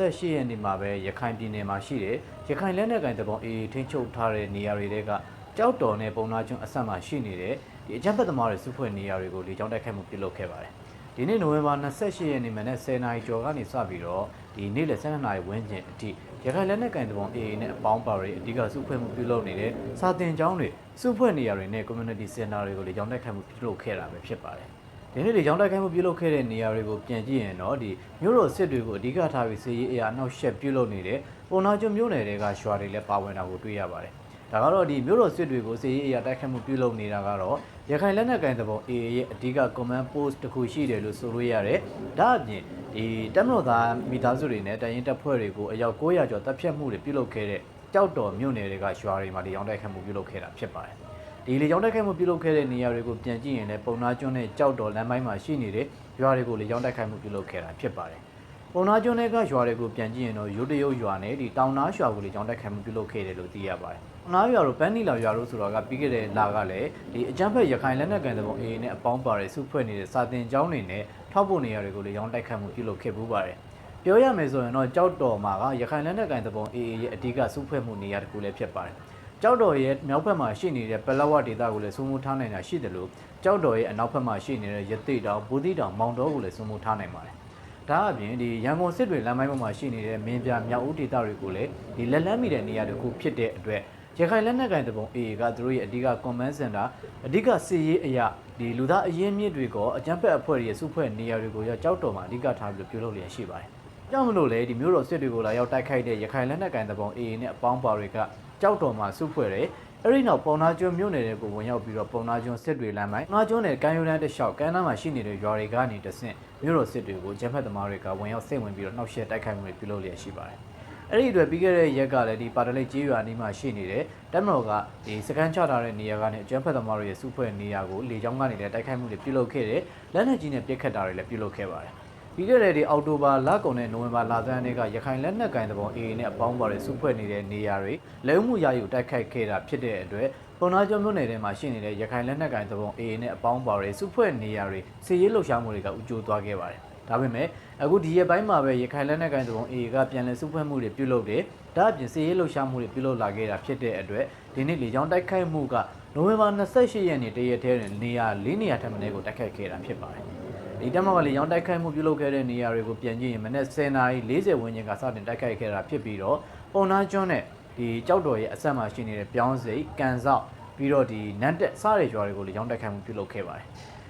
28ရက်နေ့မှာပဲရခိုင်ပြည်နယ်မှာရှိတဲ့ရခိုင်လက်နက်ကိုင်တပုံအေးထိန်းချုပ်ထားတဲ့နေရာတွေကကြောက်တော်နဲ့ပုံနာကျွန်းအဆက်မှာရှိနေတဲ့ဒီအကြမ်းဖက်သမားတွေစုဖွဲ့နေရာတွေကိုလေကြောင်းတိုက်ခိုက်မှုပြုလုပ်ခဲ့ပါတယ်။ဒီနေ့နိုဝင်ဘာ28ရက်နေ့မှာနဲ့10နာရီကျော်ကနေစပြီးတော့ဒီနေ့လယ်12နာရီဝန်းကျင်အထိရခိုင်လက်နက်ကိုင်တပုံအေးနဲ့အပေါင်းပါတွေအဓိကစုဖွဲ့မှုပြုလုပ်နေတဲ့စာတင်ကျောင်းတွေစုဖွဲ့နေရာတွေနဲ့ community center တွေကိုလေကြောင်းတိုက်ခိုက်မှုပြုလုပ်ခဲ့တာပဲဖြစ်ပါတယ်။ ဒီနေ့လေကြောင်းတိုက်ခိုက်မှုပြုလုပ်ခဲ့တဲ့နေရာတွေကိုပြန်ကြည့်ရင်တော့ဒီမြို့တော်စစ်တွေကိုအဓိကထားပြီးစီရေးအရာအနောက်ရှက်ပြုလုပ်နေတဲ့ပုံနာကျွန်းမြို့နယ်တွေကရွာတွေလည်းပါဝင်တာကိုတွေ့ရပါတယ်။ဒါကတော့ဒီမြို့တော်စစ်တွေကိုစီရေးအရာတိုက်ခိုက်မှုပြုလုပ်နေတာကတော့ရခိုင်လက်နက်ကိုင်တပုံ AA ရဲ့အဓိက command post တစ်ခုရှိတယ်လို့ဆိုလို့ရတယ်။ဒါအပြင်ဒီတက်မတော်သားမိသားစုတွေနဲ့တိုင်ရင်တပ်ဖွဲ့တွေကိုအယောက်900ကျော်တပ်ဖြတ်မှုတွေပြုလုပ်ခဲ့တဲ့ကြောက်တော်မြို့နယ်တွေကရွာတွေမှာလေကြောင်းတိုက်ခိုက်မှုပြုလုပ်ခဲ့တာဖြစ်ပါတယ်။ ဒီလေကြောင်းတိုက်ခိုက်မှုပြုလုပ်ခဲ့တဲ့နေရာတွေကိုပြန်ကြည့်ရင်လည်းပုံနာကျွန်းနဲ့ကြောက်တော်လမ်းပိုင်းမှာရှိနေတဲ့ရွာတွေကိုလေကြောင်းတိုက်ခိုက်မှုပြုလုပ်ခဲ့တာဖြစ်ပါတယ်။ပုံနာကျွန်းတွေကရွာတွေကိုပြန်ကြည့်ရင်တော့ရုတ်တရုတ်ရွာနဲ့ဒီတောင်နာရွာကိုလေကြောင်းတိုက်ခိုက်မှုပြုလုပ်ခဲ့တယ်လို့သိရပါတယ်။တောင်နာရွာတို့ပန်းနီလာရွာတို့ဆိုတာကပြီးခဲ့တဲ့လကလည်းဒီအကြမ်းဖက်ရခိုင်လက်နက်ကန်တဲ့ပုံအေးနဲ့အပေါင်းပါတဲ့စုဖွဲ့နေတဲ့စာတင်ကျောင်းတွေနဲ့ထောက်ပို့နေရာတွေကိုလေကြောင်းတိုက်ခိုက်မှုပြုလုပ်ခဲ့ပူးပါတယ်။ပြောရမယ်ဆိုရင်တော့ကြောက်တော်မှာကရခိုင်လက်နက်ကန်တဲ့ပုံအေးရဲ့အဓိကစုဖွဲ့မှုနေရာတစ်ခုလည်းဖြစ်ပါတယ်။ ကြောက်တော်ရဲ့မြောက်ဘက်မှာရှိနေတဲ့ပလဝဒေသကိုလည်းစိုးမိုးထားနိုင်တာရှိတယ်လို့ကြောက်တော်ရဲ့အနောက်ဘက်မှာရှိနေတဲ့ရသိတောင်ဘူတိတောင်မောင်တော်ကိုလည်းစိုးမိုးထားနိုင်ပါတယ်။ဒါအပြင်ဒီရန်ကုန်စစ်တွေလမ်းပိုင်းပေါ်မှာရှိနေတဲ့မင်းပြမြောက်ဦးဒေသတွေကိုလည်းဒီလက်လန်းမိတဲ့နေရာတစ်ခုဖြစ်တဲ့အတွက်ရခိုင်လက်နက်ကိုင်တပုံ AA ကသူတို့ရဲ့အဓိက command center အဓိကစစ်ရေးအရာဒီလူသားအရင်းမြစ်တွေကအကြမ်းဖက်အဖွဲ့တွေရဲ့စုဖွဲ့နေရာတွေကိုရောက်ကြောက်တော်မှာအဓိကထားပြီးပြုလုပ်လျက်ရှိပါတယ်။ကြောင့်မလို့လေဒီမျိုးတော်စစ်တွေကိုလာရောက်တိုက်ခိုက်တဲ့ရခိုင်လက်နက်ကိုင်တပုံ AA နဲ့အပေါင်းပါတွေက ကြောက်တော်မှာစုဖွဲ့တယ်အဲ့ဒီနောက်ပုံနာကျွန်းမြို့နယ်တွေကိုဝင်ရောက်ပြီးတော့ပုံနာကျွန်းစစ်တွေလမ်းပိုင်းပုံနာကျွန်းနယ်ကမ်းရိုးတန်းတစ်လျှောက်ကမ်းနားမှာရှိနေတဲ့ရွာတွေကနေတဆင့်မြို့တော်စစ်တွေကိုဂျမ်ဖက်သမားတွေကဝင်ရောက်စိတ်ဝင်ပြီးတော့နှောက်ယှက်တိုက်ခိုက်မှုတွေပြုလုပ်လျက်ရှိပါတယ်။အဲ့ဒီအတွက်ပြီးခဲ့တဲ့ရက်ကလည်းဒီပါတလိတ်ကျေးရွာနီးမှာရှိနေတဲ့တက်မတော်ကဒီစကန်ချထားတဲ့နေရာကနေဂျမ်ဖက်သမားတွေရဲ့စုဖွဲ့နေရာကိုလေကြောင်းကနေလည်းတိုက်ခိုက်မှုတွေပြုလုပ်ခဲ့တယ်။လက်နက်ကြီးနဲ့ပစ်ခတ်တာတွေလည်းပြုလုပ်ခဲ့ပါတယ်။ ပြီးခဲ့တဲ့ဒီအောက်တိုဘာလကုန်နဲ့နိုဝင်ဘာလဆန်းတွေကရခိုင်လက်နက်ကင်တပုံ AA နဲ့အပေါင်းပါတဲ့စုဖွဲ့နေတဲ့နေရာတွေလက်မှုရယူတိုက်ခိုက်ခဲ့တာဖြစ်တဲ့အတွက်ပုံနာကျွန်းမြို့နယ်ထဲမှာရှိနေတဲ့ရခိုင်လက်နက်ကင်တပုံ AA နဲ့အပေါင်းပါတဲ့စုဖွဲ့နေရာတွေစီရေးလှုပ်ရှားမှုတွေကဥကြိုးသွားခဲ့ပါတယ်။ဒါပေမဲ့အခုဒီရက်ပိုင်းမှာပဲရခိုင်လက်နက်ကင်တပုံ AA ကပြန်လည်စုဖွဲ့မှုတွေပြုလုပ်တယ်။ဒါအပြင်စီရေးလှုပ်ရှားမှုတွေပြုလုပ်လာခဲ့တာဖြစ်တဲ့အတွက်ဒီနေ့လေကြောင်းတိုက်ခိုက်မှုကနိုဝင်ဘာ28ရက်နေ့တရက်တည်းတွင်နေရာ၄နေရာထပ်မံကိုတိုက်ခိုက်ခဲ့တာဖြစ်ပါတယ်။ ဒီတက်မကလေးရောင်းတိုက်ခိုက်မှုပြုလုပ်ခဲ့တဲ့နေရာတွေကိုပြန်ကြည့်ရင်မနေ့10နာရီ40ဝန်းကျင်ကစတင်တိုက်ခိုက်ခဲ့တာဖြစ်ပြီးတော့ပုံနာကျွန်းနဲ့ဒီကြောက်တော်ရဲ့အဆက်မှာရှိနေတဲ့ပြောင်းစိတ်ကန်ဆောက်ပြီးတော့ဒီနန်းတက်စတဲ့ရွာတွေကိုလေရောင်းတိုက်ခိုက်မှုပြုလုပ်ခဲ့ပါတယ်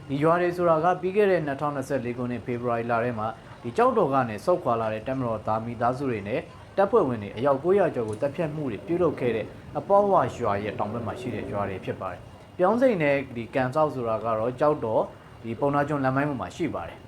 ဒီရွာတွေဆိုတာကပြီးခဲ့တဲ့2024ခုနှစ်ဖေဖော်ဝါရီလထဲမှာဒီကြောက်တော်ကနေစောက်ခွာလာတဲ့တက်မတော်သားမိသားစုတွေနဲ့တပ်ဖွဲ့ဝင်တွေအယောက်900ကျော်ကိုတပ်ဖြတ်မှုတွေပြုလုပ်ခဲ့တဲ့အပေါ်ဝရွာရဲ့တောင်ဘက်မှာရှိတဲ့ရွာတွေဖြစ်ပါတယ်ပြောင်းစိတ်နဲ့ဒီကန်ဆောက်ဆိုတာကတော့ကြောက်တော် ဒီပုံနာကျွန်းလမ်းပိုင်းပေါ်မှာရှိပါတယ်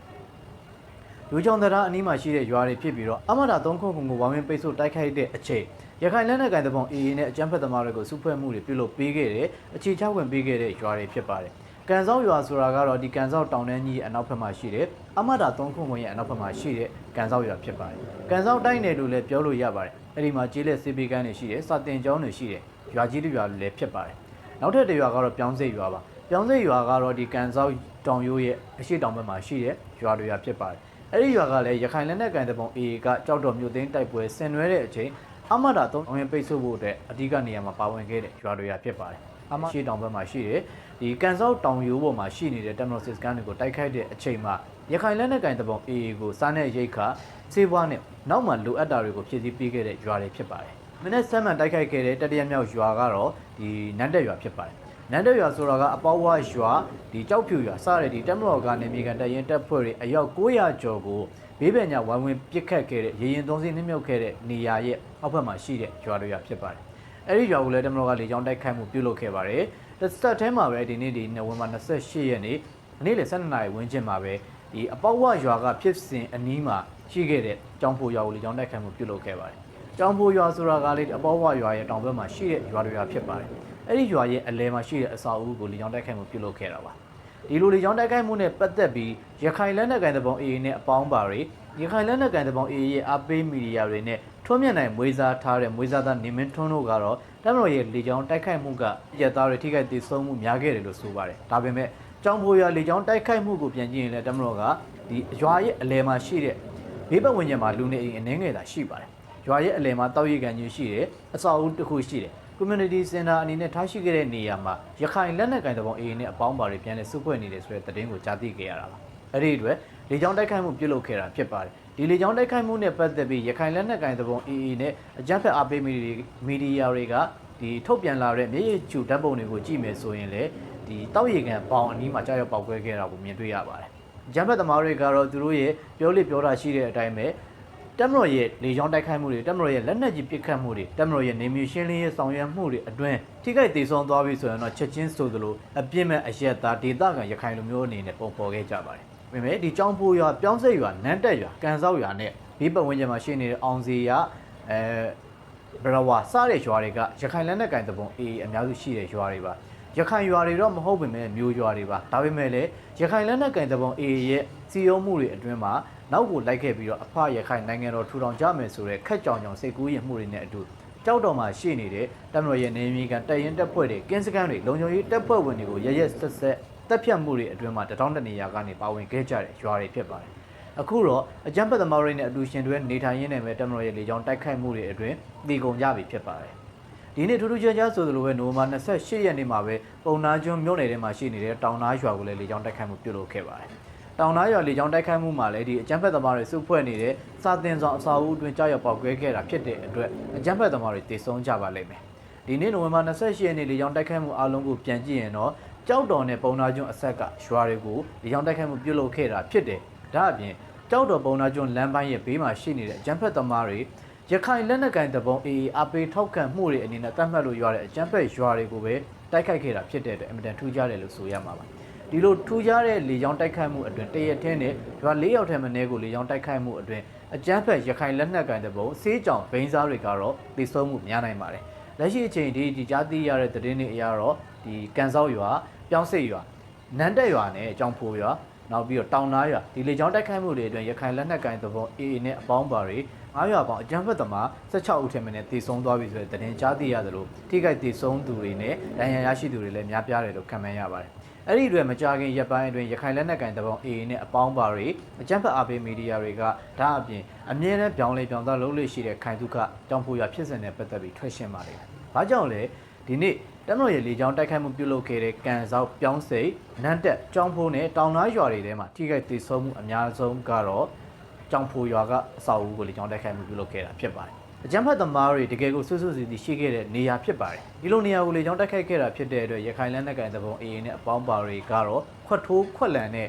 လူကြောင်တရားအနီးမှာရှိတဲ့ရွာတွေဖြစ်ပြီးတော့အမတာ၃ခုခုကိုဝိုင်းဝန်းပိတ်ဆို့တိုက်ခိုက်တဲ့အချိန်ရခိုင်လက်နက်ကိုင်တပုံ AA နဲ့အကြမ်းဖက်သမားတွေကိုစုဖွဲ့မှုတွေပြုလုပ်ပေးခဲ့တဲ့အခြေချဝင်ပေးခဲ့တဲ့ရွာတွေဖြစ်ပါတယ်။ကန်ဆောက်ရွာဆိုတာကတော့ဒီကန်ဆောက်တောင်တန်းကြီးရဲ့အနောက်ဘက်မှာရှိတဲ့အမတာ၃ခုခုရဲ့အနောက်ဘက်မှာရှိတဲ့ကန်ဆောက်ရွာဖြစ်ပါတယ်။ကန်ဆောက်တိုင်းနယ်လို့လည်းပြောလို့ရပါတယ်။အဲဒီမှာကျေးလက်စေပေကန်းတွေရှိတယ်၊စာတင်ကျောင်းတွေရှိတယ်၊ရွာကြီးတွေရွာလည်းဖြစ်ပါတယ်။နောက်ထပ်တစ်ရွာကတော့ပြောင်းစိတ်ရွာပါ။ ပြောင်းစိတ်ရွာကတော့ဒီကန်ဆောက်တောင်ရိုးရဲ့အရှိတောင်ဘက်မှာရှိတဲ့ရွာတွေရွာဖြစ်ပါတယ်။အဲ့ဒီရွာကလည်းရခိုင်လက်နက်ကန်တဲ့ပုံ AA ကကြောက်တော်မြို့သိမ်းတိုက်ပွဲဆင်နွှဲတဲ့အချိန်အမတာသုံးဝင်ပိတ်ဆို့ဖို့အတွက်အဓိကနေရာမှာပါဝင်ခဲ့တဲ့ရွာတွေရဖြစ်ပါတယ်။အမရှိတောင်ဘက်မှာရှိတဲ့ဒီကန်ဆောက်တောင်ရိုးပေါ်မှာရှိနေတဲ့တက်မတော်စစ်စကန်တွေကိုတိုက်ခိုက်တဲ့အချိန်မှာရခိုင်လက်နက်ကန်တဲ့ပုံ AA ကိုစားနဲ့ရိတ်ခါစေဘွားနဲ့နောက်မှလိုအပ်တာတွေကိုဖြည့်ဆည်းပေးခဲ့တဲ့ရွာတွေဖြစ်ပါတယ်။မနေ့ဆမ်းမှန်တိုက်ခိုက်ခဲ့တဲ့တတိယမြောက်ရွာကတော့ဒီနန်းတက်ရွာဖြစ်ပါတယ်။ နန်းတက်ရွာဆိုတာကအပေါဝါရွာဒီကြောက်ဖြူရွာစတဲ့ဒီတက်မတော်ကနေမြေကန်တရင်တက်ဖွဲ့တွေအယောက်900ကျော်ကိုဘေးပညာဝိုင်းဝန်းပစ်ခတ်ခဲ့တဲ့ရေရင်သုံးစင်းနှိမ့်မြုပ်ခဲ့တဲ့နေရာရဲ့အောက်ဘက်မှာရှိတဲ့ရွာတွေရဖြစ်ပါတယ်။အဲဒီရွာကိုလည်းတက်မတော်ကလေကြောင်းတိုက်ခိုက်မှုပြုလုပ်ခဲ့ပါတယ်။တစ်စက်ထဲမှာပဲဒီနေ့ဒီနိုဝင်ဘာ28ရက်နေ့နေ့လယ်12နာရီဝန်းကျင်မှာပဲဒီအပေါဝရွာကဖြစ်စဉ်အနီးမှာရှိခဲ့တဲ့ကျောင်းဖို့ရွာကိုလေကြောင်းတိုက်ခိုက်မှုပြုလုပ်ခဲ့ပါတယ်။ကျောင်းဖို့ရွာဆိုတာကလေအပေါဝရွာရဲ့တောင်ဘက်မှာရှိတဲ့ရွာတွေရဖြစ်ပါတယ်။ အဲ့ဒီရွာရဲ့အလဲမှာရှိတဲ့အစာအုပ်ကိုလေကြောင်းတိုက်ခိုက်မှုပြုလုပ်ခဲ့တာပါဒီလိုလေကြောင်းတိုက်ခိုက်မှုနဲ့ပတ်သက်ပြီးရခိုင်လက်နက်ကန်တပုံ AA နဲ့အပေါင်းပါတွေရခိုင်လက်နက်ကန်တပုံ AA ရဲ့အပေးမီဒီယာတွေနဲ့ထွန်းမြတ်နိုင်မွေးစားထားတဲ့မွေးစားသားနေမင်းထွန်းတို့ကတော့တမတော်ရဲ့လေကြောင်းတိုက်ခိုက်မှုကရသားတွေထိခိုက်ဒေဆုံးမှုများခဲ့တယ်လို့ဆိုပါတယ်ဒါပေမဲ့ကျောင်းဖိုးရွာလေကြောင်းတိုက်ခိုက်မှုကိုပြန်ကြည့်ရင်လည်းတမတော်ကဒီရွာရဲ့အလဲမှာရှိတဲ့ဒီဘေးပတ်ဝန်းကျင်မှာလူနေအိမ်အနှဲငယ်သာရှိပါတယ်ရွာရဲ့အလယ်မှာတောက်ရီကန်ကြီးရှိတယ်အဆောက်အဦတစ်ခုရှိတယ် community center အနေနဲ့ထားရှိခဲ့တဲ့နေရာမှာရခိုင်လက်နက်ကိုင်တပုံအေးနဲ့အပေါင်းပါတွေပြန်လည်စုဖွဲ့နေတယ်ဆိုတဲ့သတင်းကိုကြားသိခဲ့ရတာပါအဲ့ဒီအတွက်လေကြောင်းတိုက်ခိုက်မှုပြုလုပ်ခဲ့တာဖြစ်ပါတယ်ဒီလေကြောင်းတိုက်ခိုက်မှုနဲ့ပတ်သက်ပြီးရခိုင်လက်နက်ကိုင်တပုံအေးနဲ့အကြမ်းဖက်အားပေးမီဒီမီဒီယာတွေကဒီထုတ်ပြန်လာတဲ့မျက်ရည်ကျူဓာတ်ပုံတွေကိုကြည့်မယ်ဆိုရင်လေဒီတောက်ရီကန်ပေါင်အနီးမှာကြားရောက်ပောက်ကွဲခဲ့တာကိုမြင်တွေ့ရပါတယ်အကြမ်းဖက်သမားတွေကတော့သူတို့ရဲ့ပြောလိပြောတာရှိတဲ့အတိုင်းပဲ တက်မတော်ရဲ့လေကြောင်းတိုက်ခိုက်မှုတွေတက်မတော်ရဲ့လက်နက်ကြီးပစ်ခတ်မှုတွေတက်မတော်ရဲ့နေမျိုးရှင်းလင်းရေးဆောင်ရွက်မှုတွေအတွင်းထိခိုက်ဒေဆုံးသွားပြီဆိုရင်တော့ချက်ချင်းဆိုသလိုအပြစ်မဲ့အရက်သားဒေသခံရခိုင်လူမျိုးအနေနဲ့ပုံပေါ်ခဲ့ကြပါတယ်။ဒါပေမဲ့ဒီចောင်းပိုးရွာပြောင်းစိတ်ရွာနန်းတက်ရွာကန်ဆောက်ရွာနဲ့ဒီပတ်ဝန်းကျင်မှာရှိနေတဲ့အောင်စီရွာအဲဘရဝါစတဲ့ရွာတွေကရခိုင်လက်နက်ကင်တပုံအေးအများစုရှိတဲ့ရွာတွေပါ ရခိုင်ရွာတွေတော့မဟုတ်ပေမဲ့မြို့ရွာတွေပါဒါပေမဲ့လည်းရခိုင်လက်နက်ကင်တပုံအေးရဲ့စီယုံမှုတွေအတွင်းမှာနောက်ကိုလိုက်ခဲ့ပြီးတော့အဖရခိုင်နိုင်ငံတော်ထူထောင်ကြမယ်ဆိုတဲ့ခက်ကြောင်ကြောင်စိတ်ကူးရင်မှုတွေနဲ့အတူကြောက်တော်မှာရှိနေတဲ့တမတော်ရဲ့နေမီကန်တရင်တက်ဖွဲ့တွေကင်းစကန်တွေလုံခြုံရေးတပ်ဖွဲ့ဝင်တွေကိုရရက်ဆက်ဆက်တက်ဖြတ်မှုတွေအတွင်းမှာတထောင်တနေရာကနေပါဝင်ခဲ့ကြတဲ့ရွာတွေဖြစ်ပါတယ်အခုတော့အကြမ်းဖက်သမားတွေနဲ့အတူရှင်တွဲနေထိုင်ရင်းနဲ့ပဲတမတော်ရဲ့လေကြောင်းတိုက်ခိုက်မှုတွေအတွင်းတည်ကုန်ကြပြီဖြစ်ပါတယ် ဒီနေ့ထူးထူးခြားခြားဆိုသလိုပဲနိုဝင်ဘာ28ရက်နေ့မှာပဲပုံနာကျွန်းမြို့နယ်ထဲမှာရှိနေတဲ့တောင်နာရွာကိုလည်းလေကြောင်းတိုက်ခိုက်မှုပြုလုပ်ခဲ့ပါတယ်။တောင်နာရွာလေကြောင်းတိုက်ခိုက်မှုမှာလည်းဒီအကြမ်းဖက်သမားတွေစုဖွဲ့နေတဲ့စာတင်ဆောင်အစာအုပ်အတွင်းကြောက်ရောက်ပေါက်ကွဲခဲ့တာဖြစ်တဲ့အတွက်အကြမ်းဖက်သမားတွေတေဆုံးကြပါလိမ့်မယ်။ဒီနေ့နိုဝင်ဘာ28ရက်နေ့လေကြောင်းတိုက်ခိုက်မှုအလုံးကိုပြန်ကြည့်ရင်တော့ကြောက်တော်နဲ့ပုံနာကျွန်းအဆက်ကရွာတွေကိုလေကြောင်းတိုက်ခိုက်မှုပြုလုပ်ခဲ့တာဖြစ်တယ်။ဒါအပြင်ကြောက်တော်ပုံနာကျွန်းလမ်းပိုင်းရဲ့ဘေးမှာရှိနေတဲ့အကြမ်းဖက်သမားတွေ ရခိုင်လက်နက်ကိုင်တပုံအေးအပေးထောက်ခံမှုတွေအနေနဲ့တတ်မှတ်လို့ရတဲ့အကြမ်းဖက်ရွာတွေကိုပဲတိုက်ခိုက်ခဲ့တာဖြစ်တဲ့အတွက်အင်မတန်ထူးခြားတယ်လို့ဆိုရမှာပါဒီလိုထူးခြားတဲ့လေကြောင်းတိုက်ခိုက်မှုအတွင်းတရက်ထင်းနဲ့ရွာ၄ယောက်ထက်မနည်းကိုလေကြောင်းတိုက်ခိုက်မှုအတွင်းအကြမ်းဖက်ရခိုင်လက်နက်ကိုင်တပုံစေးကြောင်ဘိန်းစားတွေကတော့သိဆုံးမှုများနိုင်ပါတယ်လက်ရှိအချိန်ဒီဒီကြားသိရတဲ့သတင်းတွေအရတော့ဒီကန်ဆောက်ရွာပြောင်းစိတ်ရွာနန်းတက်ရွာနဲ့အကြောင်းဖိုးရွာနောက်ပြီးတော့တောင်နာရွာဒီလေကြောင်းတိုက်ခိုက်မှုတွေအတွင်းရခိုင်လက်နက်ကိုင်သဘော AA နဲ့အပေါင်းပါတွေ 9ရွာပေါင်းအကြမ်းဖက်သမား16ဦးထက်မနည်းတည်ဆုံသွားပြီဆိုတဲ့သတင်းကြားသိရသလိုထိခိုက်တည်ဆုံသူတွေနဲ့ဒဏ်ရာရရှိသူတွေလည်းများပြားတယ်လို့ခန့်မှန်းရပါတယ်။အဲ့ဒီအတွက်မကြာခင်ရက်ပိုင်းအတွင်းရခိုင်လက်နက်ကိုင်သဘော AA နဲ့အပေါင်းပါတွေအကြမ်းဖက်အားပေးမီဒီယာတွေကဒါအပြင်အမြဲတမ်းပြောင်းလဲပြောင်းသားလုပ်လို့ရှိတဲ့ခိုင်သူခတောင်ဖူရဖြစ်စဉ်နဲ့ပတ်သက်ပြီးထွက်ရှင်းပါတယ်။ဘာကြောင့်လဲဒီနေ့တမတော်ရဲ့လေကြောင်းတိုက်ခိုက်မှုပြုလုပ်ခဲ့တဲ့ကန်ဆောက်ပြောင်းစိတ်နန်းတက်ကြောင်းဖိုးနဲ့တောင်နာရွာတွေထဲမှာထိခိုက်ဒေဆုံးမှုအများဆုံးကတော့ ကြောင်းဖိုးရွာကအဆောက်အဦကိုလေကြောင်းတိုက်ခိုက်မှုပြုလုပ်ခဲ့တာဖြစ်ပါတယ်အကြမ်းဖက်သမားတွေတကယ်ကိုဆွဆွစီစီရှိခဲ့တဲ့နေရာဖြစ်ပါတယ်ဒီလိုနေရာကိုလေကြောင်းတိုက်ခိုက်ခဲ့တာဖြစ်တဲ့အတွက်ရခိုင်လက်နက်ကိုင်သဘုံ AA နဲ့အပေါင်းပါတွေကတော့ခွတ်ထိုးခွက်လန်နဲ့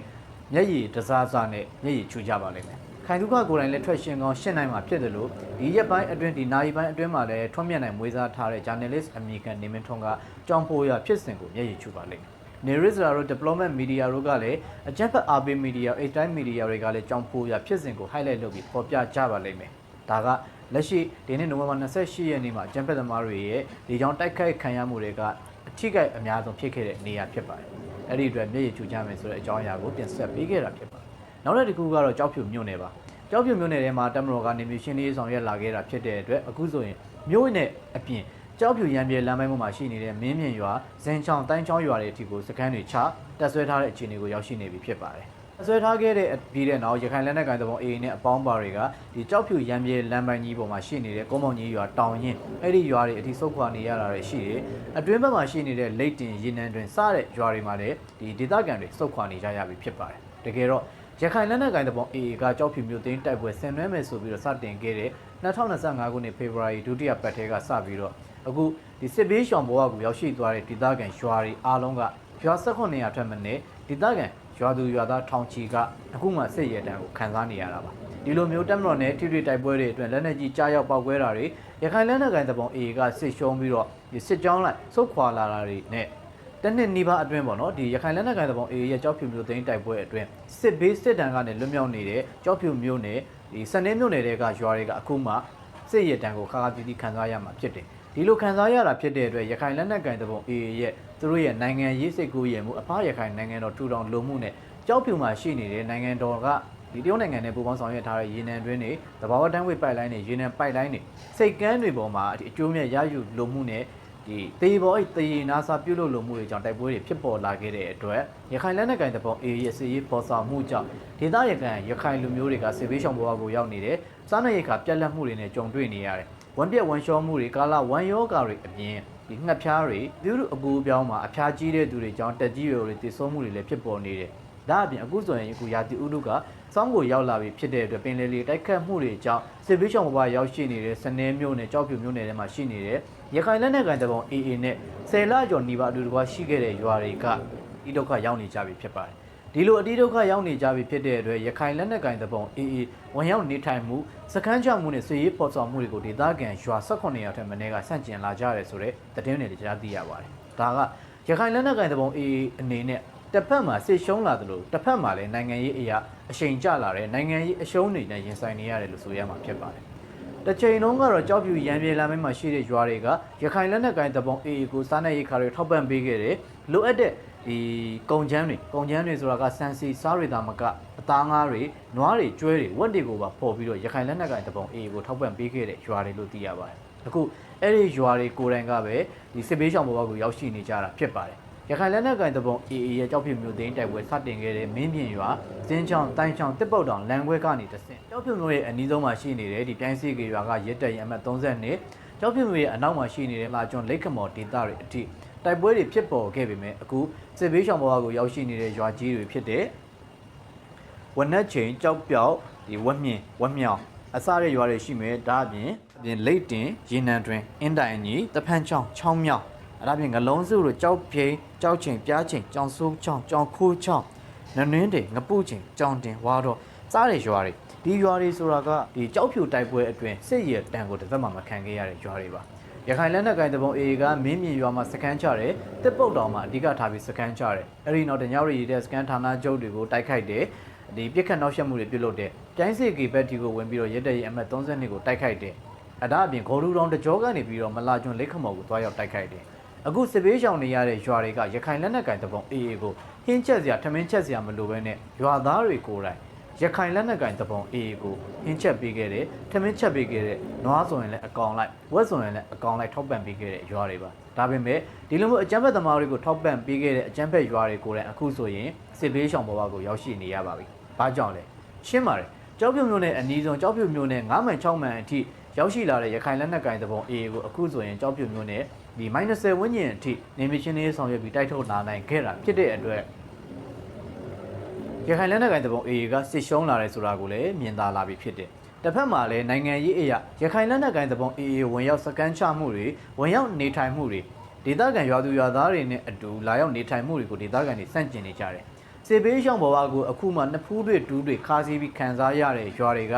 မျက်ရည်တစားစားနဲ့မျက်ရည်ချူကြပါလိမ့်မယ်ခိုင်ဒုက္ခကိုယ်တိုင်လည်းထွက်ရှင်ကောင်းရှင်းနိုင်မှာဖြစ်တယ်လို့ဒီရက်ပိုင်းအတွင်းဒီနာရီပိုင်းအတွင်းမှာလည်းထွန်းမြတ်နိုင်မွေးစားထားတဲ့ journalist အမေရိကန်နေမင်းထွန်းကကြောင်ပိုရဖြစ်စဉ်ကိုမျက်ရည်ချူပါလိမ့်မယ်။ Nerizra တို့ Diplomat Media တို့ကလည်းအကြမ်းဖက် RB Media, A-Time Media တွေကလည်းကြောင်ပိုရဖြစ်စဉ်ကို highlight လုပ်ပြီးဖော်ပြကြပါလိမ့်မယ်။ဒါကလက်ရှိဒီနေ့နိုဝင်ဘာ28ရက်နေ့မှာအကြမ်းဖက်သမားတွေရဲ့ဒီကြောင်တိုက်ခိုက်ခံရမှုတွေကအထိကိအများဆုံးဖြစ်ခဲ့တဲ့နေရာဖြစ်ပါတယ်။အဲ့ဒီအတွက်မျက်ရည်ချူကြမယ်ဆိုတဲ့အကြောင်းအရာကိုတင်ဆက်ပေးခဲ့တာဖြစ်ပါတယ်။နောက်တစ်ခုကတော့ကြောက်ဖြူမြို့နယ်ပါ။ကြောက်ပြုံမြို့နယ်ထဲမှာတမတော်ကနေမျိုးရှင်းလေးဆောင်ရွက်လာခဲ့တာဖြစ်တဲ့အတွက်အခုဆိုရင်မြို့နဲ့အပြင် ကြောက်ဖြူရံပြေလမ်းပိုင်းပေါ်မှာရှိနေတဲ့မင်းမြင့်ရွာဇင်ချောင်းတိုင်းချောင်းရွာတွေအထိကိုစခန်းတွေချတက်ဆွဲထားတဲ့အခြေအနေကိုရောက်ရှိနေပြီဖြစ်ပါတယ်။တက်ဆွဲထားခဲ့တဲ့ပြီးတဲ့နောက်ရခိုင်လက်နက်ကိုင်တပုံ AA နဲ့အပေါင်းပါတွေကဒီကြောက်ဖြူရံပြေလမ်းပိုင်းကြီးပေါ်မှာရှိနေတဲ့ကုန်းမောင်ကြီးရွာတောင်ရင်အဲ့ဒီရွာတွေအထိစုပ်ခွာနေရတာတွေရှိတယ်။အတွင်းဘက်မှာရှိနေတဲ့လိတ်တင်ရေနံတွင်စတဲ့ရွာတွေမှာလည်းဒီဒေသခံတွေစုပ်ခွာနေကြရပြီဖြစ်ပါတယ်။တကယ်တော့ရခိုင်လက်နက်ကိုင်တပုံ AA ကကြောက်ဖြူမျိုးသိန်းတိုက်ပွဲဆင်နွှဲမယ်ဆိုပြီးတော့စတင်ခဲ့တဲ့2025ခုနှစ်ဖေဖော်ဝါရီဒုတိယပတ်ထဲကစပြီးတော့ အခုဒီစစ်ဘေးရှောင်ဘဝကိုရောက်ရှိသွားတဲ့ဒေသခံရွာတွေအားလုံးကရွာ1800ထက်မနည်းဒေသခံရွာသူရွာသားထောင်ချီကအခုမှစစ်ရဲတန်းကိုခံစားနေရတာပါဒီလိုမျိုးတက်မတော်နဲ့ထိထိတိုက်ပွဲတွေအတွင်းလက်နက်ကြီးကြားရောက်ပောက်ကွဲတာတွေရခိုင်လက်နက်ကိုင်တပုံ AA ကစစ်ရှုံးပြီးတော့ဒီစစ်ကြောင်းလိုက်စုတ်ခွာလာတာတွေနဲ့တနှစ်နီးပါးအတွင်းပေါ့နော်ဒီရခိုင်လက်နက်ကိုင်သဘောအေရဲ့ကြောက်ဖြူမျိုးသိန်းတိုက်ပွဲအတွင်းစစ်ဘေးစစ်တမ်းကနေလွတ်မြောက်နေတဲ့ကြောက်ဖြူမျိုးနဲ့ဒီစနေမျိုးနယ်တွေကရွာတွေကအခုမှစစ်ရတံကိုခါခါတီးတီးခံစားရမှာဖြစ်တယ် ဒီလိုခံစားရတာဖြစ်တဲ့အတွက်ရခိုင်လက်နက်ကိုင်သဘောအေရဲ့သူတို့ရဲ့နိုင်ငံရေးစိတ်ကူးရမှုအဖရခိုင်နိုင်ငံတော်ထူထောင်လိုမှုနဲ့ကြောက်ဖြူမှာရှိနေတဲ့နိုင်ငံတော်ကဒီတရုတ်နိုင်ငံနဲ့ပူးပေါင်းဆောင်ရွက်ထားတဲ့ရေနံတွင်းတွေတဘာဝတန်းဝေပိုက်လိုင်းတွေရေနံပိုက်လိုင်းတွေစိတ်ကမ်းတွေပေါ်မှာအကျိုးမြတ်ရယူလိုမှုနဲ့ဒီတေဘောအိတ်တေနာစာပြုတ်လို့လိုမှုတွေကြောင့်တိုက်ပွဲတွေဖြစ်ပေါ်လာခဲ့တဲ့အတွက်ရခိုင်လက်နက်ကိုင်တပ်ပေါင်း AA ရဲ့စစ်ရေးပေါ်ဆောင်မှုကြောင့်ဒေသရကန်ရခိုင်လူမျိုးတွေကစစ်ဘေးရှောင်ဘဝကိုရောက်နေတယ်စားနပ်ရိက္ခာပြတ်လတ်မှုတွေနဲ့ကြုံတွေ့နေရတယ် ဝန်ပြက်ဝန်လျှောမှုတွေကာလဝန်ယောဂါတွေအပြင်ဒီငှက်ဖျားတွေသူတို့အကူအပြောင်းမှာအဖျားကြီးတဲ့သူတွေကြောင့်တက်ကြီးရွယ်တွေတည်ဆုံမှုတွေလည်းဖြစ်ပေါ်နေတယ်ဒါအပြင်အခုဆိုရင်အခုရာသီဥတုကစောင်းကိုရောက်လာပြီဖြစ်တဲ့အတွက်ပင်လယ်လေတိုက်ခတ်မှုတွေကြောင့်စစ်ဘေးရှောင်ဘဝရောက်ရှိနေတဲ့စနေမျိုးနဲ့ကြောက်ဖြူမျိုးနယ်ထဲမှာရှိနေတဲ့ရခိုင်လက်နက်ကန်တပုံ AA နဲ့ဆယ်လကျော်နေပါအတူတကွာရှိခဲ့တဲ့ရွာတွေကဒီဒုက္ခရောက်နေကြပြီဖြစ်ပါတယ် ဒီလိုအတိဒုက္ခရောက်နေကြပြီဖြစ်တဲ့အတွက်ရခိုင်လက်နက်ကန်တပုံ AA ဝန်ရောက်နေထိုင်မှုစခန်းချမှုနဲ့ဆွေရေးပေါ်ဆောင်မှုတွေကိုဒေသခံရွာ18ရာထက်မနည်းကဆန့်ကျင်လာကြရဲဆိုတဲ့သတင်းတွေကြားသိရပါတယ်ဒါကရခိုင်လက်နက်ကန်တပုံ AA အနေနဲ့တစ်ဖက်မှာစစ်ရှုံးလာတယ်လို့တစ်ဖက်မှာလည်းနိုင်ငံရေးအရာအရှိန်ကျလာတဲ့နိုင်ငံရေးအရှုံးတွေနဲ့ရင်ဆိုင်နေရတယ်လို့ဆိုရမှာဖြစ်ပါတယ်။တစ်ချိန်လုံးကတော့ကြောက်ဖြူရန်ပြေလမ်းမမှာရှိတဲ့ရွာတွေကရခိုင်လက်နက်ကိုင်တပုံ AA ကိုစားနပ်ရိက္ခာတွေထောက်ပံ့ပေးခဲ့တယ်။လိုအပ်တဲ့ ဒီကုံချမ်းတွေကုံချမ်းတွေဆိုတာကစံစီစားတွေတာမကအသားငါးတွေနွားတွေကျွဲတွေဝက်တွေကိုပါပေါ်ပြီးတော့ရခိုင်လက်နက်ကိုင်တပုံ AA ကိုထောက်ပံ့ပေးခဲ့တဲ့ရွာတွေလို့သိရပါတယ်။အခုအဲ့ဒီရွာတွေကိုယ်တိုင်ကပဲဒီစစ်ဘေးရှောင်ဘဝကိုရောက်ရှိနေကြတာဖြစ်ပါတယ်။ရခိုင်လက်နက်ကိုင်တပုံ AA ရဲ့ကြောက်ဖြူမျိုးသိန်းတိုက်ပွဲစတင်ခဲ့တဲ့မင်းပြင်ရွာစင်းချောင်းတိုင်းချောင်းတစ်ပုတ်တောင်လမ်းခွဲကနေတဆင့်ကြောက်ဖြူမျိုးရဲ့အနီးဆုံးမှာရှိနေတဲ့ဒီပြိုင်းစီကေရွာကရက်တက်ရအမှတ်30ကြောက်ဖြူမျိုးရဲ့အနောက်မှာရှိနေတဲ့လာကျွန်းလိတ်ခမော်ဒေသတွေအထိ တိုက်ပွဲတွေဖြစ်ပေါ်ခဲ့ပေမဲ့အခုစစ်ဘေးရှောင်ဘဝကိုရောက်ရှိနေတဲ့ရွာကြီးတွေဖြစ်တဲ့ဝနက်ချိန်ကြောက်ပြောက်ဒီဝက်မြင်ဝက်မြောင်အစတဲ့ရွာတွေရှိမယ်ဒါအပြင်အပြင်လိတ်တင်ရေနံတွင်အင်းတိုင်ကြီးတဖန်ချောင်းချောင်းမြောင်အဲ့ဒါပြင်ငလုံးစုတို့ကြောက်ပြိန်ကြောက်ချိန်ပြားချိန်ကြောင်ဆိုးချောင်းကြောင်ခိုးချောင်းနနင်းတွေငပုချိန်ကြောင်တင်ဝါတော့စားတဲ့ရွာတွေဒီရွာတွေဆိုတာကဒီကြောက်ဖြူတိုက်ပွဲအတွင်းစစ်ရတန်ကိုတစ်သက်မှမခံခဲ့ရတဲ့ရွာတွေပါ ရခိုင်လက်နက်ကိုင်တပုံ AA ကမင်းမြင်ရွာမှာစကန်ချတယ်တစ်ပုတ်တောင်မှာအဓိကထားပြီးစကန်ချတယ်အဲ့ဒီနောက်တညရီတဲ့စကန်ဌာနချုပ်တွေကိုတိုက်ခိုက်တယ်ဒီပြစ်ခတ်နောက်ဆက်မှုတွေပြုလုပ်တယ်ကျိုင်းစစ်ကေဘက်တီကိုဝင်ပြီးတော့ရက်တဲ့ရအမှတ်32ကိုတိုက်ခိုက်တယ်အဒါအပြင်ဂေါ်ရူတောင်တကြောကနေပြီးတော့မလာကျွန်းလက်ခမော်ကိုတွားရောက်တိုက်ခိုက်တယ်အခုစစ်ဘေးရှောင်နေရတဲ့ရွာတွေကရခိုင်လက်နက်ကင်တပုံ AA ကိုဟင်းချက်စရာထမင်းချက်စရာမလိုဘဲနဲ့ရွာသားတွေကိုယ်တိုင် ရခိုင်လက်နက်ကင်တပုံ AA ကိုဟင်းချက်ပေးခဲ့တယ်ထမင်းချက်ပေးခဲ့တဲ့နွားဆိုရင်လည်းအကောင်လိုက်ဝက်ဆိုရင်လည်းအကောင်လိုက်ထောက်ပံ့ပေးခဲ့တဲ့ရွာတွေပါဒါပေမဲ့ဒီလိုမျိုးအကြမ်းဖက်သမားတွေကိုထောက်ပံ့ပေးခဲ့တဲ့အကြမ်းဖက်ရွာတွေကိုလည်းအခုဆိုရင်စစ်ဘေးရှောင်ဘဝကိုရောက်ရှိနေရပါပြီ။ဘာကြောင့်လဲရှင်းပါတယ်ကြောက်ပြုံမျိုးနဲ့အနီးဆုံးကြောက်ပြုံမျိုးနဲ့9မှန်6မှန်အထိရောက်ရှိလာတဲ့ရခိုင်လက်နက်ကင်တပုံ AA ကိုအခုဆိုရင်ကြောက်ပြုံမျိုးနဲ့ဒီ -30 ဝန်းကျင်အထိနေမချင်းလေးဆောင်ရွက်ပြီးတိုက်ထုတ်လာနိုင်ခဲ့တာဖြစ်တဲ့အတွက် ရခိုင်လက်နက်ကင်တပုံ AA ကစစ်ရှုံးလာတယ်ဆိုတာကိုလည်းမြင်သာလာပြီဖြစ်တယ်။တစ်ဖက်မှာလည်းနိုင်ငံရေးအရာရခိုင်လက်နက်ကင်တပုံ AA ဝင်ရောက်စကန်ချမှုတွေဝင်ရောက်နေထိုင်မှုတွေဒေသခံရွာသူရွာသားတွေနဲ့အတူလာရောက်နေထိုင်မှုတွေကိုဒေသခံတွေစန့်ကျင်နေကြတယ်။စေဘေးရှောင်းဘဝကိုအခုမှနှစ်ဖူးတွေဒူးတွေခါးစီးပြီးခံစားရတဲ့ရွာတွေက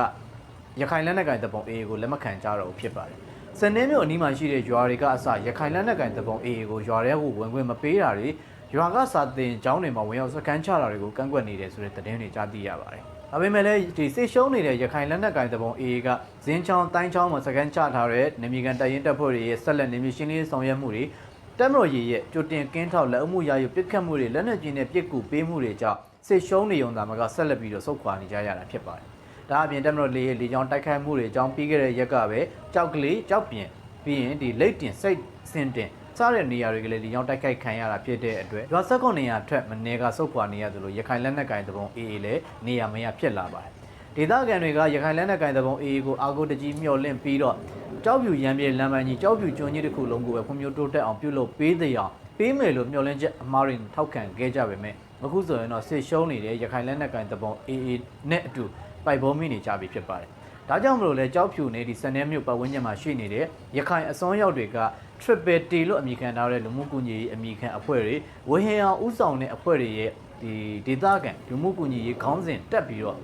ရခိုင်လက်နက်ကင်တပုံ AA ကိုလက်မခံကြတော့ဘူးဖြစ်ပါတယ်။ စနေမျိုးအနီးမှာရှိတဲ့ရွာတွေကအစရခိုင်လက်နက်ကင်တပုံ AA ကိုရွာတွေကိုဝင်ခွင့်မပေးတာတွေရွာကစာတင်ကျောင်းတွေမှာဝင်ရောက်စကန်ချတာတွေကိုကန့်ကွက်နေတယ်ဆိုတဲ့သတင်းတွေကြားသိရပါတယ်။ဒါပေမဲ့လည်းဒီစစ်ရှုံးနေတဲ့ရခိုင်လက်နက်ကင်တပုံ AA ကဇင်းချောင်းတိုင်းချောင်းမှာစကန်ချထားတဲ့နေမြေကန်တပ်ရင်းတပ်ဖွဲ့တွေရဲ့ဆက်လက်နေမြေရှင်းလင်းဆောင်ရွက်မှုတွေတက်မတော်ရည်ရဲ့ကြိုတင်ကင်းထောက်လက်အမှုရယူပစ်ခတ်မှုတွေလက်နက်ကြီးနဲ့ပြစ်ကူပေးမှုတွေကြောင့်စစ်ရှုံးနေုံသာမကဆက်လက်ပြီးတော့ဆုတ်ခွာနေကြရတာဖြစ်ပါတယ်။ ဒါအပြင်တက်မတော်လေးရဲ့လေကြောင်းတိုက်ခိုက်မှုတွေကြောင့်ပြီးခဲ့တဲ့ရက်ကပဲကြောက်ကလေးကြောက်ပြင်ပြီးရင်ဒီလိတ်တင်စိတ်စင်တင်စားတဲ့နေရာတွေကလည်းလေကြောင်းတိုက်ခိုက်ခံရတာဖြစ်တဲ့အတွက်ရွာဆက်ကွန်နေရာထွက်မနေကဆုတ်ခွာနေရတယ်လို့ရခိုင်လက်နက်ကင်တပုံ AA လည်းနေရာမရဖြစ်လာပါတယ်။ဒေသခံတွေကရခိုင်လက်နက်ကင်တပုံ AA ကိုအာကိုတကြီးမျှော်လင့်ပြီးတော့ကြောက်ဖြူရံပြေလမ်းမကြီးကြောက်ဖြူကျွန်းကြီးတစ်ခုလုံးကိုပဲဖွံ့ဖြိုးတိုးတက်အောင်ပြုလုပ်ပေးတဲ့အောင်ပေးမယ်လို့မျှော်လင့်ချက်အမှားတွေထောက်ခံခဲ့ကြပေမဲ့အခုဆိုရင်တော့စစ်ရှုံးနေတဲ့ရခိုင်လက်နက်ကင်တပုံ AA နဲ့အတူ ပိုက်ဘောမိနေကြပြီဖြစ်ပါတယ်။ဒါကြောင့်မလို့လဲကြောက်ဖြူနေဒီစနေမြို့ပတ်ဝန်းကျင်မှာရှိနေတဲ့ရခိုင်အစွန်းရောက်တွေက Triple T လို့အမည်ခံထားတဲ့လူမှုကူညီရေးအမည်ခံအဖွဲ့တွေဝဟင်အောင်ဥဆောင်တဲ့အဖွဲ့တွေရဲ့ဒီဒေသခံလူမှုကူညီရေးခေါင်းစဉ်တက်ပြီးတော့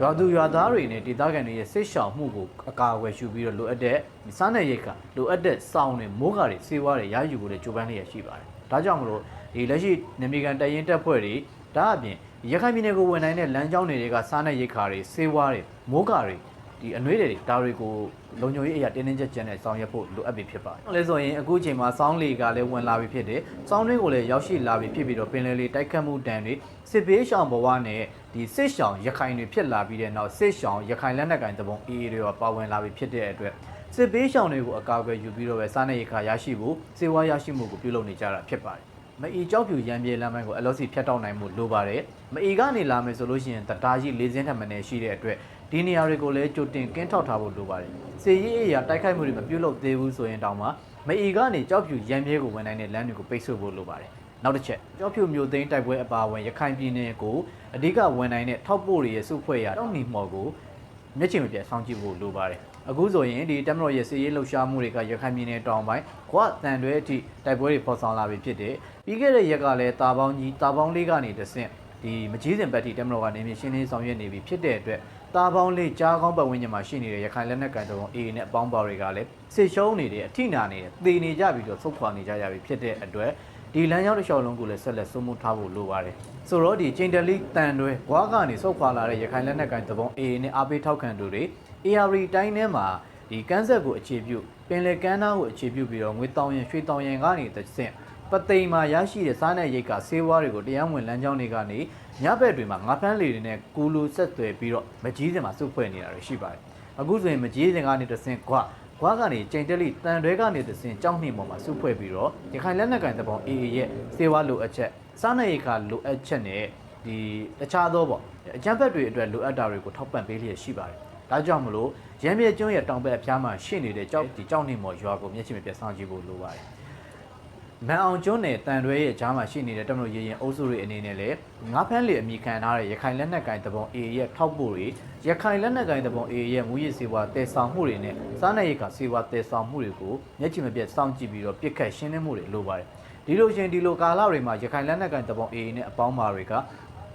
ရွာသူရွာသားတွေနဲ့ဒေသခံတွေရဲ့စိတ်ရှောင်မှုကိုအကာအကွယ်ရှုပြီးတော့လိုအပ်တဲ့စားနပ်ရိက္ခာလိုအပ်တဲ့စောင်းတွေမိုးကာတွေစေဝါတွေရယူဖို့လည်းကြိုးပမ်းလျက်ရှိပါတယ်။ဒါကြောင့်မလို့ဒီလက်ရှိနေမီကန်တရင်တက်ဖွဲ့တွေဒါအပြင် ရခိုင်ပြည်နယ်ကိုဝင်နိုင်တဲ့လမ်းကြောင်းတွေကစားနပ်ရိက္ခာတွေစေဝါတွေမိုးကာတွေဒီအနှွေးတွေဒါတွေကိုလုံခြုံရေးအရာတင်းတင်းကြပ်ကြပ်နဲ့ဆောင်ရွက်ဖို့လိုအပ်ပြီဖြစ်ပါတယ်။လဲဆိုရင်အခုချိန်မှာစောင်းလေကလည်းဝင်လာပြီဖြစ်တယ်။စောင်းတွေကိုလည်းရောက်ရှိလာပြီဖြစ်ပြီးတော့ပင်လယ်လေတိုက်ခတ်မှုတန်တွေစစ်ဘေးရှောင်ဘဝနဲ့ဒီစစ်ရှောင်ရခိုင်တွေဖြစ်လာပြီးတဲ့နောက်စစ်ရှောင်ရခိုင်လက်နက်ကင်တပုံ AA တွေကပါဝင်လာပြီဖြစ်တဲ့အတွက်စစ်ပေးရှောင်တွေကိုအကာအကွယ်ယူပြီးတော့ပဲစားနေရခါရရှိဖို့စေဝါရရှိမှုကိုပြုလုပ်နေကြတာဖြစ်ပါတယ် မအီကြောက်ဖြူရံပြေလမ်းပိုင်းကိုအလောစီဖြတ်တောက်နိုင်မှုလိုပါတယ်မအီကနေလာမယ်ဆိုလို့ရှိရင်တတားကြီး၄စင်းထပ်မံနေရှိတဲ့အတွက်ဒီနေရာတွေကိုလည်းကြိုတင်ကင်းထောက်ထားဖို့လိုပါတယ်စေရေးအရာတိုက်ခိုက်မှုတွေမပြုလုပ်သေးဘူးဆိုရင်တောင်မှမအီကနေကြောက်ဖြူရံပြေကိုဝင်နိုင်တဲ့လမ်းတွေကိုပိတ်ဆို့ဖို့လိုပါတယ်နောက်တစ်ချက်ကြောက်ဖြူမျိုးသိန်းတိုက်ပွဲအပါအဝင်ရခိုင်ပြည်နယ်ကိုအဓိကဝင်နိုင်တဲ့ထောက်ပို့တွေရဲ့စုဖွဲ့ရာတောက်နီမော်ကိုမျက်ခြေမပြတ်စောင့်ကြည့်ဖို့လိုပါတယ် အခုဆိုရင်ဒီတက်မတော်ရဲ့စီးရေးလှုပ်ရှားမှုတွေကရခိုင်ပြည်နယ်တောင်ပိုင်းကွာတန်တွဲအထိတိုက်ပွဲတွေပေါ်ဆောင်လာပြီဖြစ်တယ်ပြီးခဲ့တဲ့ရက်ကလည်းတာပေါင်းကြီးတာပေါင်းလေးကနေတဆင့်ဒီမကြီးစင်ဘက်ထိတက်မတော်ကနေမြေရှင်းလင်းဆောင်ရွက်နေပြီဖြစ်တဲ့အတွက်တာပေါင်းလေးကြားကောင်းပတ်ဝန်းကျင်မှာရှိနေတဲ့ရခိုင်လက်နက်ကန်တုံး AA နဲ့အပေါင်းပါတွေကလည်းစစ်ရှုံးနေတယ်အထိနာနေတယ်သေနေကြပြီးတော့ဆုတ်ခွာနေကြရပြီဖြစ်တဲ့အတွက်ဒီလမ်းကြောင်းတစ်လျှောက်လုံးကိုလည်းဆက်လက်စိုးမိုးထားဖို့လိုပါတယ်ဆိုတော့ဒီချိန်တလီတန်တွဲဘွားကနေဆုတ်ခွာလာတဲ့ရခိုင်လက်နက်ကန်တပုံ AA နဲ့အားပေးထောက်ခံသူတွေ AR တိုင်းထဲမှာဒီကန်းဆက်ကိုအခြေပြုပင်လယ်ကမ်းနားကိုအခြေပြုပြီးတော့ငွေတောင်ရင်ရွှေတောင်ရင်ကနေတစ်ဆင့်ပသိမ်မှာရရှိတဲ့စားနယ်ရိတ်ကဆေးဝါးတွေကိုတရားဝင်လမ်းကြောင်းတွေကနေညဘက်တွေမှာငါးဖမ်းလေတွေနဲ့ကူလူဆက်သွယ်ပြီးတော့မကြီးစင်မှာစုဖွဲ့နေတာတွေရှိပါတယ်အခုဆိုရင်မကြီးစင်ကနေတစ်ဆင့်ကွာကွာကနေချိန်တက်လိတန်တွဲကနေတစ်ဆင့်ကြောင်းနှိမ်ပေါ်မှာစုဖွဲ့ပြီးတော့ရခိုင်လက်နက်ကန်တပောင် AA ရဲ့ဆေးဝါးလိုအပ်ချက်စားနယ်ရိတ်ကလိုအပ်ချက်နဲ့ဒီတခြားသောပေါ့အကြမ်းဖက်တွေအတွက်လိုအပ်တာတွေကိုထောက်ပံ့ပေးလျက်ရှိပါတယ် ဒါကြောင့်မလို့ရမ်းမြေကျွန်းရဲ့တောင်ဘက်အဖျားမှာရှိနေတဲ့ကြောက်ဒီကြောက်နေမော်ရွာကိုမျက်ခြေမပြတ်စောင့်ကြည့်ဖို့လိုပါတယ်။မန်အောင်ကျွန်းနယ်တန်တွဲရဲ့ကြားမှာရှိနေတဲ့တမလို့ရေရင်အုပ်စုတွေအနေနဲ့လည်းငါးဖမ်းလေအမိခံထားတဲ့ရခိုင်လက်နက်ကိုင်တပုံ A ရဲ့ထောက်ပို့တွေရခိုင်လက်နက်ကိုင်တပုံ A ရဲ့မူရစ်စေဝါတည်ဆောင်မှုတွေနဲ့စားနယ်ရိတ်ကစေဝါတည်ဆောင်မှုတွေကိုမျက်ခြေမပြတ်စောင့်ကြည့်ပြီးတော့ပြစ်ခတ်ရှင်းလင်းမှုတွေလိုပါတယ်။ဒီလိုရှင်ဒီလိုကာလတွေမှာရခိုင်လက်နက်ကိုင်တပုံ A နဲ့အပေါင်းပါတွေက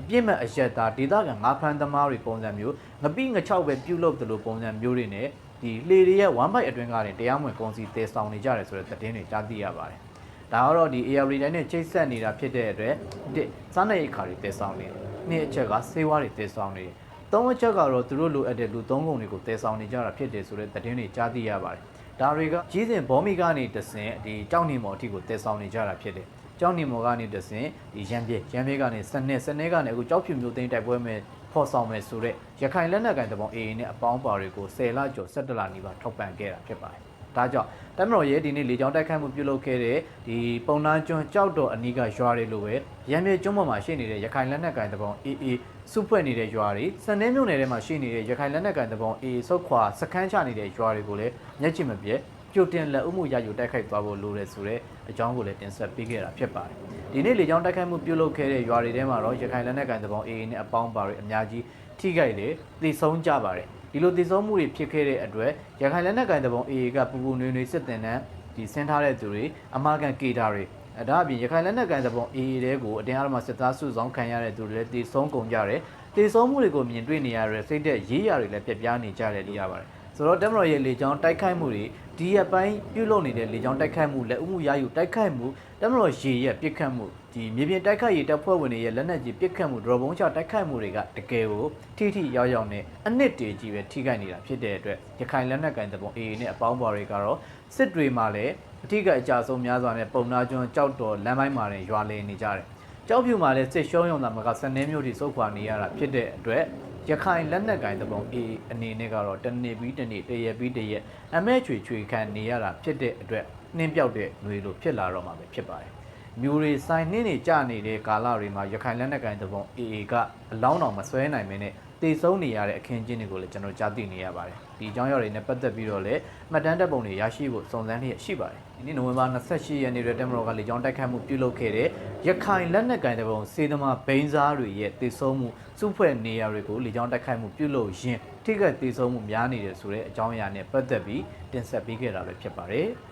အပြစ်မဲ့အရက်သားဒေသခံငါးဖမ်းသမားတွေပုံစံမျိုးငပိငချောက်ပဲပြုတ်လုတယ်လို့ပုံစံမျိုးတွေနဲ့ဒီလှေတွေရဲ့1 byte အတွင်းကနေတရားမဝင်ကုန်စည်တည်ဆောင်နေကြတယ်ဆိုတဲ့သတင်းတွေကြားသိရပါတယ်။ဒါကတော့ဒီ AR တိုင်းနဲ့ချိတ်ဆက်နေတာဖြစ်တဲ့အတွက်တစ်စားနပ်ရိက္ခာတွေတည်ဆောင်နေတယ်။နှစ်အချက်ကဆေးဝါးတွေတည်ဆောင်နေတယ်။သုံးအချက်ကတော့သူတို့လိုအပ်တဲ့လူသုံးကုန်တွေကိုတည်ဆောင်နေကြတာဖြစ်တယ်ဆိုတဲ့သတင်းတွေကြားသိရပါတယ်။ဒါတွေကကြီးစဉ်ဘောမီကနေတဆင်ဒီကြောက်နေမော်အထိကိုတည်ဆောင်နေကြတာဖြစ်တယ်။ ကြောက်နေမော်ကနေတဆင်ဒီရန်ပြေရန်ပြေကနေစနစ်စနစ်ကနေအခုကြောက်ဖြူမျိုးသိန်းတိုက်ပွဲမဲ့ဖော်ဆောင်မယ်ဆိုတော့ရခိုင်လက်နက်ကိုင်တပောင် AA နဲ့အပေါင်းပါတွေကို10လကျော်17လနီးပါးထောက်ပံ့ခဲ့တာဖြစ်ပါတယ်။ဒါကြောင့်တမတော်ရဲ့ဒီနေ့လေကြောင်းတိုက်ခိုက်မှုပြုလုပ်ခဲ့တဲ့ဒီပုံနာကျွန်းကြောက်တော်အနီးကရွာတွေလိုပဲရန်ပြေကျွန်းပေါ်မှာရှိနေတဲ့ရခိုင်လက်နက်ကိုင်တပောင် AA စုဖွဲ့နေတဲ့ရွာတွေစနေမြို့နယ်ထဲမှာရှိနေတဲ့ရခိုင်လက်နက်ကိုင်တပောင် AA ဆုတ်ခွာစခန်းချနေတဲ့ရွာတွေကိုလည်းမျက်ခြေမပြတ် ကြိုတင်လက်ဥမှုရယူတိုက်ခိုက်သွားဖို့လိုတယ်ဆိုတဲ့အကြောင်းကိုလည်းတင်ဆက်ပေးခဲ့တာဖြစ်ပါတယ်။ဒီနေ့လေကြောင်းတိုက်ခိုက်မှုပြုလုပ်ခဲ့တဲ့ရွာတွေထဲမှာတော့ရခိုင်လက်နက်ကိုင်တပေါင်း AA နဲ့အပေါင်းပါတွေအများကြီးထိခိုက်လေသေဆုံးကြပါတယ်။ဒီလိုသေဆုံးမှုတွေဖြစ်ခဲ့တဲ့အတွက်ရခိုင်လက်နက်ကိုင်တပေါင်း AA ကပူပူနွေနွေစစ်တင်တဲ့ဒီဆင်းထားတဲ့သူတွေအမာကန်ကေတာတွေအဲဒါအပြင်ရခိုင်လက်နက်ကိုင်တပေါင်း AA တဲကိုအတင်းအဓမ္မစစ်သားစုဆောင်ခံရတဲ့သူတွေလည်းသေဆုံးကုန်ကြတယ်။သေဆုံးမှုတွေကိုမြင်တွေ့နေရတဲ့စိတ်သက်ရေးရတွေလည်းပြက်ပြားနေကြတယ်လို့ရပါတယ်။ ဆိုတော့တက်မတော်ရဲ့လေကြောင်းတိုက်ခိုက်မှုတွေဒီရက်ပိုင်းပြုလုပ်နေတဲ့လေကြောင်းတိုက်ခိုက်မှုလက်ဥမှုရယူတိုက်ခိုက်မှုတက်မတော်ရေရဲ့ပြစ်ခတ်မှုဒီမြေပြင်တိုက်ခိုက်ရေးတပ်ဖွဲ့ဝင်တွေရဲ့လက်နက်ကြီးပြစ်ခတ်မှုဒရောဘုံချတိုက်ခိုက်မှုတွေကတကယ်ကိုထိထိရောက်ရောက်နဲ့အနှစ်တည်းကြီးပဲထိခိုက်နေတာဖြစ်တဲ့အတွက်ရခိုင်လက်နက်ကင်တပုံ AA နဲ့အပေါင်းပါတွေကတော့စစ်တွေမှာလည်းအထိကအကြဆုံးများစွာနဲ့ပုံနာကျွန်းကြောက်တော်လမ်းပိုင်းမှာလည်းရွာလည်နေကြတယ်ကြောက်ဖြူမှာလည်းစစ်ရှုံးရုံသာမကစနေမျိုးထိစုပ်ခွာနေရတာဖြစ်တဲ့အတွက် ရခိုင်လက်နက်ကင်တပုံ A အနေနဲ့ကတော့တနေ့ပြီးတနေ့တရက်ပြီးတရက်အမဲချွေချွေခံနေရတာဖြစ်တဲ့အတွက်နှင်းပြောက်တဲ့ຫນွေလိုဖြစ်လာတော့မှာပဲဖြစ်ပါတယ်။မျိုးတွေဆိုင်နှင်းနေကြနေတဲ့ကာလတွေမှာရခိုင်လက်နက်ကင်တပုံ AA ကအလောင်းတော်မဆွဲနိုင်မင်းနဲ့တေဆုံးနေရတဲ့အခင်းကျင်းတွေကိုလည်းကျွန်တော်ကြားသိနေရပါတယ်။ဒီအကြောင်းအရာတွေနဲ့ပတ်သက်ပြီးတော့လည်းမှတ်တမ်းတပ်ပုံတွေရရှိဖို့စုံစမ်းလျက်ရှိပါတယ်။ ဒီနေ့နိုဝင်ဘာ28ရက်နေ့ရက်တမတော်ကလေကြောင်းတိုက်ခိုက်မှုပြုလုပ်ခဲ့တဲ့ရခိုင်လက်နက်ကင်တပုံစေသမာဘိန်းစားတွေရဲ့တေဆုံးမှုစုဖွဲ့နေရာတွေကိုလေကြောင်းတိုက်ခိုက်မှုပြုလုပ်ရင်းထိခိုက်တေဆုံးမှုများနေတယ်ဆိုတဲ့အကြောင်းအရာနဲ့ပတ်သက်ပြီးတင်ဆက်ပေးခဲ့တာပဲဖြစ်ပါတယ်။